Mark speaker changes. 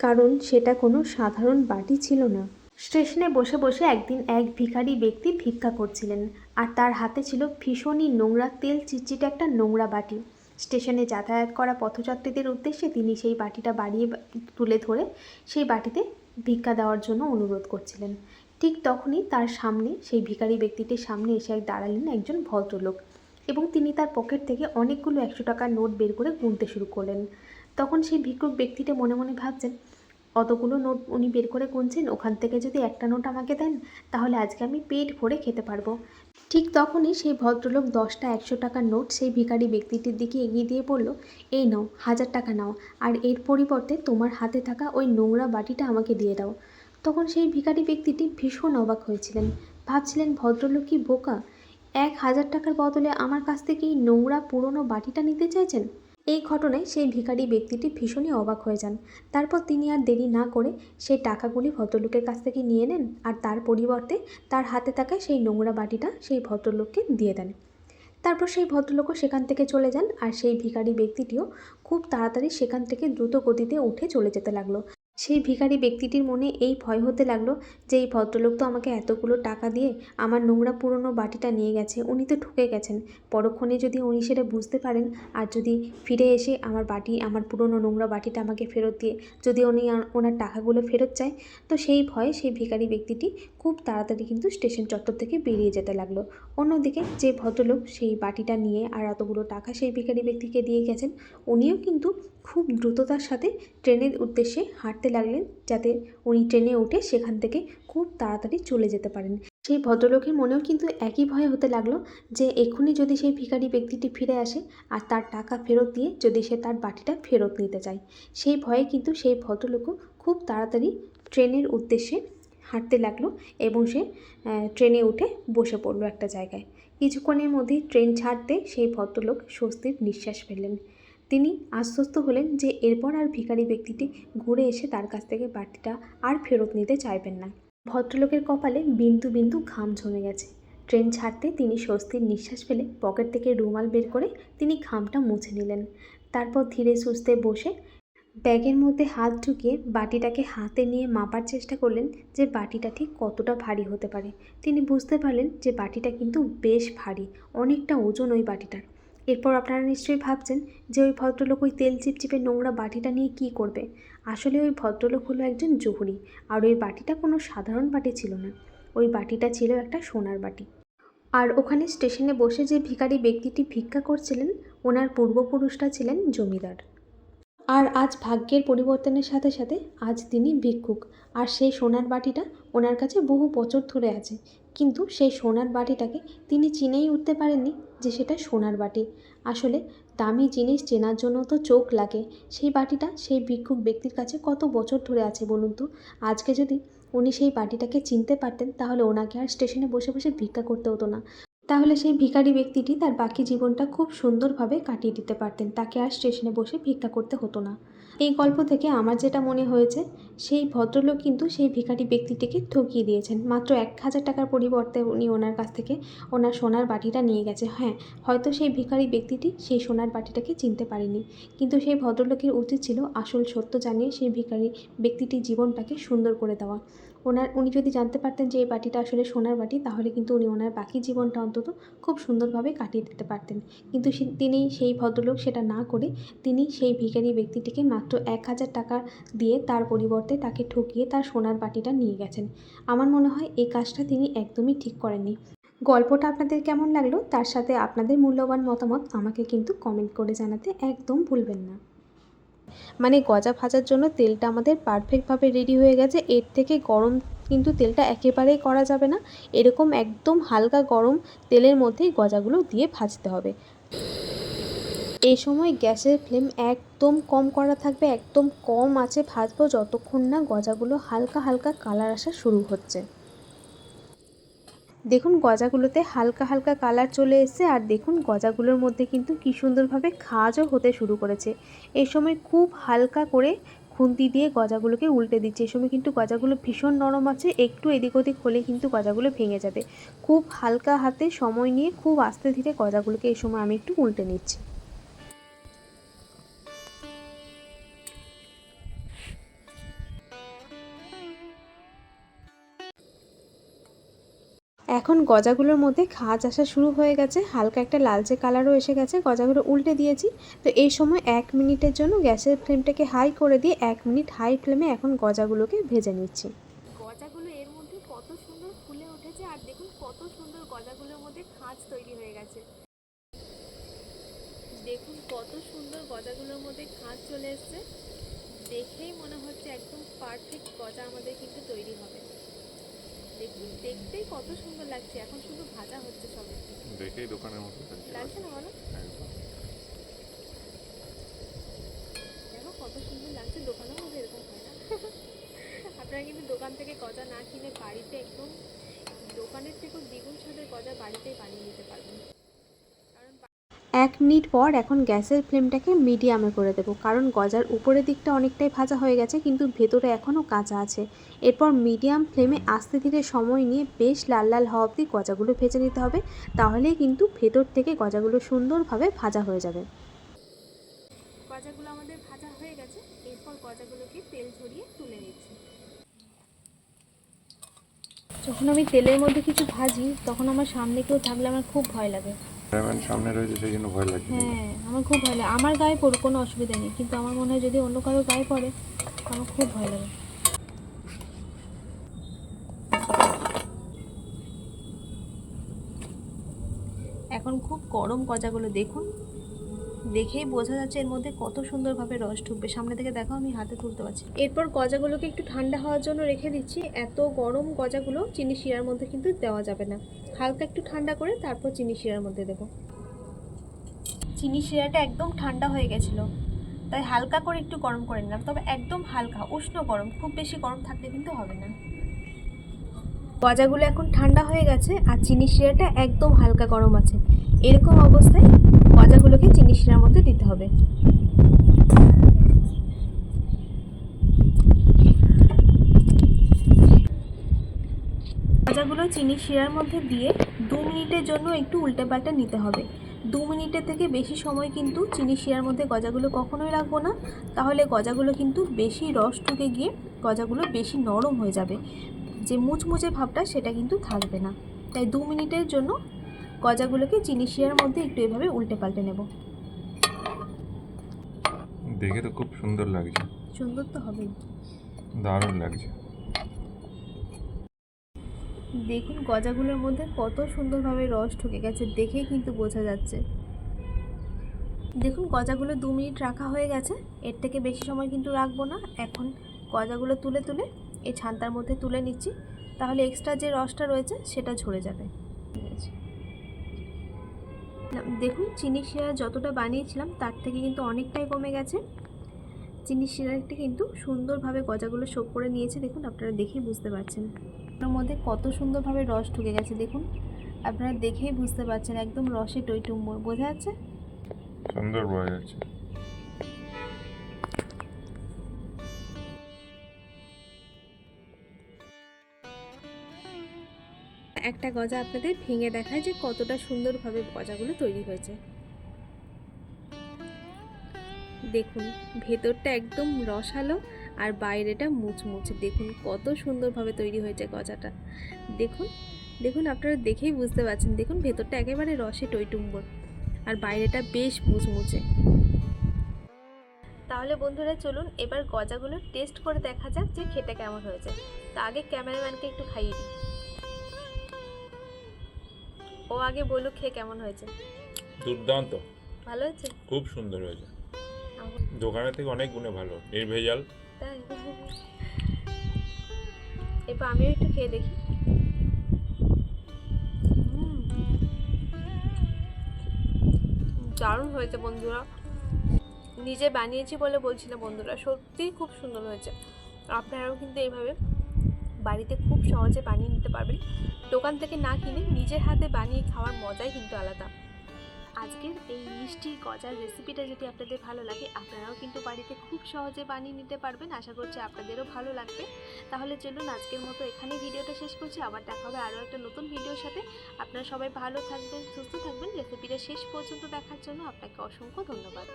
Speaker 1: কারণ সেটা কোনো সাধারণ বাটি ছিল না। স্টেশনে বসে বসে একদিন এক ভিখারি ব্যক্তি ভিক্ষা করছিলেন আর তার হাতে ছিল ভীষণই নোংরা তেল, চিটচিটে একটা নোংরা বাটি। স্টেশনে যাতায়াত করা পথযাত্রীদের উদ্দেশ্যে তিনি সেই বাটিটা বাড়িয়ে তুলে ধরে সেই বাটিতে ভিক্ষা দেওয়ার জন্য অনুরোধ করছিলেন। ঠিক তখনই তার সামনে, সেই ভিখারি ব্যক্তিটির সামনে এসে এক দাঁড়ালেন একজন ভদ্রলোক এবং তিনি তার পকেট থেকে অনেকগুলো একশো টাকার নোট বের করে গুনতে শুরু করলেন। তখন সেই ভিক্ষুক ব্যক্তিটা মনে মনে ভাবছেন অতগুলো নোট উনি বের করে গুনছেন, ওখান থেকে যদি একটা নোট আমাকে দেন, তাহলে আজকে আমি পেট ভরে খেতে পারব। ঠিক তখনই সেই ভদ্রলোক দশটা একশো টাকার নোট সেই ভিখারি ব্যক্তিটির দিকে এগিয়ে দিয়ে বলল, এই নাও, হাজার টাকা নাও, আর এর পরিবর্তে তোমার হাতে থাকা ওই নোংরা বাটিটা আমাকে দিয়ে দাও। তখন সেই ভিখারি ব্যক্তিটি ভীষণ অবাক হয়েছিলেন। ভাবছিলেন, ভদ্রলোক কি বোকা? এক হাজার টাকার বদলে আমার কাছ থেকে এই নোংরা পুরনো বাটিটা নিতে চাইছেন? এই ঘটনায় সেই ভিখারি ব্যক্তিটি ভীষণই অবাক হয়ে যান। তারপর তিনি আর দেরি না করে সেই টাকাগুলি ভদ্রলোকের কাছ থেকে নিয়ে নেন আর তার পরিবর্তে তার হাতে থাকা সেই নোংরা বাটিটা সেই ভদ্রলোককে দিয়ে দেন। তারপর সেই ভদ্রলোকও সেখান থেকে চলে যান আর সেই ভিখারি ব্যক্তিটিও খুব তাড়াতাড়ি সেখান থেকে দ্রুত গতিতে উঠে চলে যেতে লাগল। সেই ভিখারি ব্যক্তিটির মনে এই ভয় হতে লাগল যে এই ভদ্রলোক তো আমাকে এতগুলো টাকা দিয়ে আমার নোংরা পুরনো বাটিটা নিয়ে গেছে, উনি তো ঠকে গেছেন। পরক্ষণে যদি উনি সেটা বুঝতে পারেন আর যদি ফিরে এসে আমার বাটি, আমার পুরনো নোংরা বাটিটা আমাকে ফেরত দিয়ে যদি উনি ওনার টাকাগুলো ফেরত চায়, তো সেই ভয়ে সেই ভিখারি ব্যক্তিটি খুব তাড়াতাড়ি কিন্তু স্টেশন চত্বর থেকে বেরিয়ে যেতে লাগল। অন্যদিকে যে ভদ্রলোক সেই বাটিটা নিয়ে আর এতগুলো টাকা সেই ভিখারি ব্যক্তিকে দিয়ে গেছেন, উনিও কিন্তু খুব দ্রুততার সাথে ট্রেনের উদ্দেশ্যে হাঁটতে লাগলেন যাতে উনি ট্রেনে উঠে সেখান থেকে খুব তাড়াতাড়ি চলে যেতে পারেন। সেই ভদ্রলোকের মনেও কিন্তু একই ভয় হতে লাগল যে এক্ষুনি যদি সেই ভিখারি ব্যক্তিটি ফিরে আসে আর তার টাকা ফেরত দিয়ে যদি সে তার বাটিটা ফেরত নিতে চায়। সেই ভয়ে কিন্তু সেই ভদ্রলোকও খুব তাড়াতাড়ি ট্রেনের উদ্দেশ্যে হাঁটতে লাগল এবং সে ট্রেনে উঠে বসে পড়ল একটা জায়গায়। কিছুক্ষণের মধ্যেই ট্রেন ছাড়তে সেই ভদ্রলোক স্বস্তির নিঃশ্বাস ফেললেন। তিনি আশ্বস্ত হলেন যে এরপর আর ভিখারি ব্যক্তিটি ঘুরে এসে তার কাছ থেকে বাটিটা আর ফেরত নিতে চাইবেন না। ভদ্রলোকের কপালে বিন্দু বিন্দু ঘাম জমে গেছে। ট্রেন ছাড়তে তিনি স্বস্তির নিঃশ্বাস ফেলে পকেট থেকে রুমাল বের করে তিনি ঘামটা মুছে নিলেন। তারপর ধীরে সুস্থে বসে ব্যাগের মধ্যে হাত ঢুকিয়ে বাটিটাকে হাতে নিয়ে মাপার চেষ্টা করলেন যে বাটিটা ঠিক কতটা ভারী হতে পারে। তিনি বুঝতে পারলেন যে বাটিটা কিন্তু বেশ ভারী, অনেকটা ওজন ওই বাটিটার। এরপর আপনারা নিশ্চয়ই ভাবছেন যে ওই ভদ্রলোক ওই তেল চিপচিপে নোংরা বাটিটা নিয়ে কী করবে। আসলে ওই ভদ্রলোক হলো একজন জহুরি, আর ওই বাটিটা কোনো সাধারণ বাটি ছিল না। ওই বাটিটা ছিল একটা সোনার বাটি। আর ওখানে স্টেশনে বসে যে ভিখারি ব্যক্তিটি ভিক্ষা করছিলেন, ওনার পূর্বপুরুষরা ছিলেন জমিদার। আর আজ ভাগ্যের পরিবর্তনের সাথে সাথে আজ তিনি ভিক্ষুক, আর সেই সোনার বাটিটা ওনার কাছে বহু বছর ধরে আছে। কিন্তু সেই সোনার বাটিটাকে তিনি চিনেই উঠতে পারেননি যে সেটা সোনার বাটি। আসলে দামি জিনিস চেনার জন্য তো চোখ লাগে। সেই বাটিটা সেই ভিক্ষুক ব্যক্তির কাছে কত বছর ধরে আছে বলুন তো? আজকে যদি উনি সেই বাটিটাকে চিনতে পারতেন, তাহলে ওনাকে আর স্টেশনে বসে বসে ভিক্ষা করতে হতো না। তাহলে সেই ভিখারি ব্যক্তিটি তার বাকি জীবনটা খুব সুন্দরভাবে কাটিয়ে দিতে পারতেন। তাকে আর স্টেশনে বসে ভিক্ষা করতে হতো না। এই গল্প থেকে আমার যেটা মনে হয়েছে, সেই ভদ্রলোক কিন্তু সেই ভিখারি ব্যক্তিটিকে ঠকিয়ে দিয়েছেন। মাত্র এক হাজার টাকার পরিবর্তে উনি ওনার কাছ থেকে ওনার সোনার বাটিটা নিয়ে গেছে। হ্যাঁ হয়তো সেই ভিখারি ব্যক্তিটি সেই সোনার বাটিটাকে চিনতে পারেনি। কিন্তু সেই ভদ্রলোকের উচিত ছিল আসল সত্য জানিয়ে সেই ভিখারি ব্যক্তিটির জীবনটাকে সুন্দর করে দেওয়া। ওনার, উনি যদি জানতে পারতেন যে এই বাটিটা আসলে সোনার বাটি, তাহলে কিন্তু উনি ওনার বাকি জীবনটা অন্তত খুব সুন্দরভাবে কাটিয়ে দিতে পারতেন। কিন্তু তিনি সেই ভদ্রলোক সেটা না করে তিনি সেই ভিখারি ব্যক্তিটিকে মাত্র এক হাজার টাকা দিয়ে তার পরিবর্তে তাকে ঠকিয়ে তার সোনার বাটিটা নিয়ে গেছেন। আমার মনে হয় এই কাজটা তিনি একদমই ঠিক করেননি। গল্পটা আপনাদের কেমন লাগল? তার সাথে আপনাদের মূল্যবান মতামত আমাকে কিন্তু কমেন্ট করে জানাতে একদম ভুলবেন না। মানে গজা ভাজার জন্য তেলটা আমাদের পারফেক্টভাবে রেডি হয়ে গেছে। এর থেকে গরম কিন্তু তেলটা একেবারেই করা যাবে না। এরকম একদম হালকা গরম তেলের মধ্যেই গজাগুলো দিয়ে ভাজতে হবে। এই সময় গ্যাসের ফ্লেম একদম কম করা থাকবে, একদম কম আছে ভাজবো যতক্ষণ না গজাগুলো হালকা হালকা কালার আসা শুরু হচ্ছে। দেখুন গজাগুলোতে হালকা হালকা কালার চলে এসেছে আর দেখুন গজাগুলোর মধ্যে কিন্তু কী সুন্দরভাবে খাজও হতে শুরু করেছে। এই সময় খুব হালকা করে খুন্তি দিয়ে গজাগুলোকে উল্টে দিচ্ছে। এই সময় কিন্তু গজাগুলো ভীষণ নরম আছে, একটু এদিক ওদিক হলে কিন্তু গজাগুলো ভেঙে যাবে। খুব হালকা হাতে সময় নিয়ে খুব আস্তে ধীরে গজাগুলোকে এই সময় আমি একটু উল্টে নিচ্ছি। এখন গজাগুলোর মধ্যে খাঁজ আসা শুরু হয়ে গেছে। হালকা একটা লালচে কালারও এসে গেছে। গজাগুলো উল্টে দিয়েছি। তো এই সময় এক মিনিটের জন্য গ্যাসের ফ্লেমটাকে হাই করে দিয়ে এক মিনিট হাই ফ্লেমে এখন গজাগুলোকে ভেজে নিচ্ছি। গজাগুলো এর মধ্যে কত সুন্দর ফুলে উঠেছে আর দেখুন কত সুন্দর গজাগুলোর মধ্যে খাঁজ তৈরি হয়ে গেছে। দেখুন কত সুন্দর গজাগুলোর মধ্যে খাঁজ চলে এসছে। দেখেই মনে হচ্ছে একদম পারফেক্ট গজা আমাদের কিন্তু তৈরি হবে। দেখুন দেখতেই কত সুন্দর লাগছে। এখন শুধু ভাজা হচ্ছে সবে।
Speaker 2: দেখেই দোকানের মতো লাগছে
Speaker 1: না বলো? দেখো কত সুন্দর লাগছে। দোকানেও মধ্যে এরকম হয় না। আপনারা কিন্তু দোকান থেকে গজা না কিনে বাড়িতে একদম দোকানের থেকেও দ্বিগুণ স্বাদের গজা বাড়িতেই বানিয়ে নিতে পারবেন। এক মিনিট পর এখন গ্যাসের ফ্লেমটাকে মিডিয়ামে করে দেবো। কারণ গজার উপরের দিকটা অনেকটাই ভাজা হয়ে গেছে, কিন্তু ভেতরে এখনও কাঁচা আছে। এরপর মিডিয়াম ফ্লেমে আস্তে ধীরে সময় নিয়ে বেশ লাল লাল হওয়া অবধি গজাগুলো ভেজে নিতে হবে। তাহলেই কিন্তু ভেতর থেকে গজাগুলো সুন্দরভাবে ভাজা হয়ে যাবে। গজাগুলো আমাদের ভাজা হয়ে গেছে। এরপর গজাগুলোকে তেল ঝরিয়ে তুলে নিচ্ছি। যখন আমি তেলের মধ্যে কিছু ভাজি, তখন আমার সামনে কেউ থাকলে আমার খুব ভয় লাগে।
Speaker 2: সামনে রয়েছে, সেই জন্য ভয় লাগছে।
Speaker 1: হ্যাঁ আমার খুব ভয় লাগে। আমার গায়ে পড়ুক কোনো অসুবিধা নেই, কিন্তু আমার মনে হয় যদি অন্য কারও গায়ে পড়ে, আমার খুব ভয় লাগে। এখন খুব গরম গজাগুলো দেখুন। দেখেই বোঝা যাচ্ছে এর মধ্যে কত সুন্দরভাবে রস ঢুকবে। সামনে থেকে দেখো, আমি হাতে তুলতে পারছি এরপর গজাগুলোকে একটু ঠান্ডা হওয়ার জন্য রেখে দিচ্ছি। এত গরম গজাগুলো চিনি শিরার মধ্যে কিন্তু দেওয়া যাবে না। হালকা একটু ঠান্ডা করে তারপর চিনি শিরার মধ্যে দেবো। চিনি শিরাটা একদম ঠান্ডা হয়ে গেছিল। তাই হালকা করে একটু গরম করে নিলাম। তবে একদম হালকা, উষ্ণ গরম। খুব বেশি গরম থাকলে কিন্তু হবে না। গজাগুলো এখন ঠান্ডা হয়ে গেছে আর চিনি শিরাটা একদম হালকা গরম আছে। এরকম অবস্থায় শিরার মধ্যে দিতে হবে। গজাগুলো চিনি শিরার মধ্যে দিয়ে দু মিনিটের জন্য একটু উল্টে পাল্টে নিতে হবে। দু মিনিটের থেকে বেশি সময় কিন্তু চিনি শিরার মধ্যে গজাগুলো কখনোই রাখব না। তাহলে গজাগুলো কিন্তু বেশি রস ঢুকে গিয়ে গজাগুলো বেশি নরম হয়ে যাবে। যে মুচমুচে ভাবটা সেটা কিন্তু থাকবে না। তাই দু মিনিটের জন্য গজাগুলোকে চিনি শিরার মধ্যে একটু এভাবে উল্টে পাল্টে নেব।
Speaker 2: দেখে তো খুব সুন্দর লাগছে।
Speaker 1: সুন্দর তো হবেই।
Speaker 2: দারুণ লাগছে।
Speaker 1: দেখুন গজাগুলোর মধ্যে কত সুন্দরভাবে রস ঢুকে গেছে দেখেই কিন্তু বোঝা যাচ্ছে। দেখুন গজাগুলো দু মিনিট রাখা হয়ে গেছে এর থেকে বেশি সময় কিন্তু রাখব না। এখন গজাগুলো তুলে তুলে এই ছান্তার মধ্যে তুলে নিচ্ছি তাহলে এক্সট্রা যে রসটা রয়েছে সেটা ঝরে যাবে। দেখুন চিনি শিরা যতটা বানিয়েছিলাম, তার থেকে কিন্তু অনেকটাই কমে গেছে। চিনি শিরাটি কিন্তু সুন্দরভাবে গজাগুলো শোক করে নিয়েছে, দেখুন, আপনারা দেখেই বুঝতে পারছেন। ওর মধ্যে কত সুন্দরভাবে রস ঢুকে গেছে, দেখুন। আপনারা দেখেই বুঝতে পারছেন, একদম রসে টইটুম্বর, বোঝা যাচ্ছে?
Speaker 2: সুন্দর বোঝা যাচ্ছে।
Speaker 1: একটা গজা আপনাদের ভেঙে দেখায় যে কতটা সুন্দরভাবে গজাগুলো তৈরি হয়েছে। দেখুন, ভেতরটা একদম রসালো আর বাইরেটা মুচমুচে। দেখুন, কত সুন্দরভাবে তৈরি হয়েছে গজাটা। দেখুন দেখুন, আপনারা দেখেই বুঝতে পারছেন। দেখুন, ভেতরটা একেবারে রসে টইটুম্বর আর বাইরেটা বেশ মুচমুচে। তাহলে বন্ধুরা, চলুন এবার গজাগুলো টেস্ট করে দেখা যাক যে খেতে কেমন হয়েছে। তা আগে ক্যামেরাম্যানকে একটু খাইয়ে দিই। ও আগে বলুক খেয়ে কেমন হয়েছে?
Speaker 2: দুর্দান্ত।
Speaker 1: ভালো হয়েছে?
Speaker 2: খুব সুন্দর হয়েছে। দোকানের থেকে অনেক গুণে ভালো নির্ভেজাল।
Speaker 1: তাই? এবার আমিও একটু খেয়ে দেখি। দারুণ হয়েছে বন্ধুরা। নিজে বানিয়েছি বলে বলছি না বন্ধুরা সত্যিই খুব সুন্দর হয়েছে। আপনারাও কিন্তু এইভাবে বাড়িতে খুব সহজে বানিয়ে নিতে পারবেন। দোকান থেকে না কিনে নিজের হাতে বানিয়ে খাওয়ার মজাই কিন্তু আলাদা। আজকের এই মিষ্টি গজার রেসিপিটা যদি আপনাদের ভালো লাগে, আপনারাও কিন্তু বাড়িতে খুব সহজে বানিয়ে নিতে পারবেন। আশা করছি আপনাদেরও ভালো লাগবে। তাহলে চলুন আজকের মতো এখানে ভিডিওটা শেষ করছি। আবার দেখা হবে আরও একটা নতুন ভিডিওর সাথে। আপনারা সবাই ভালো থাকবেন, সুস্থ থাকবেন। রেসিপিটা শেষ পর্যন্ত দেখার জন্য আপনাকে অসংখ্য ধন্যবাদ।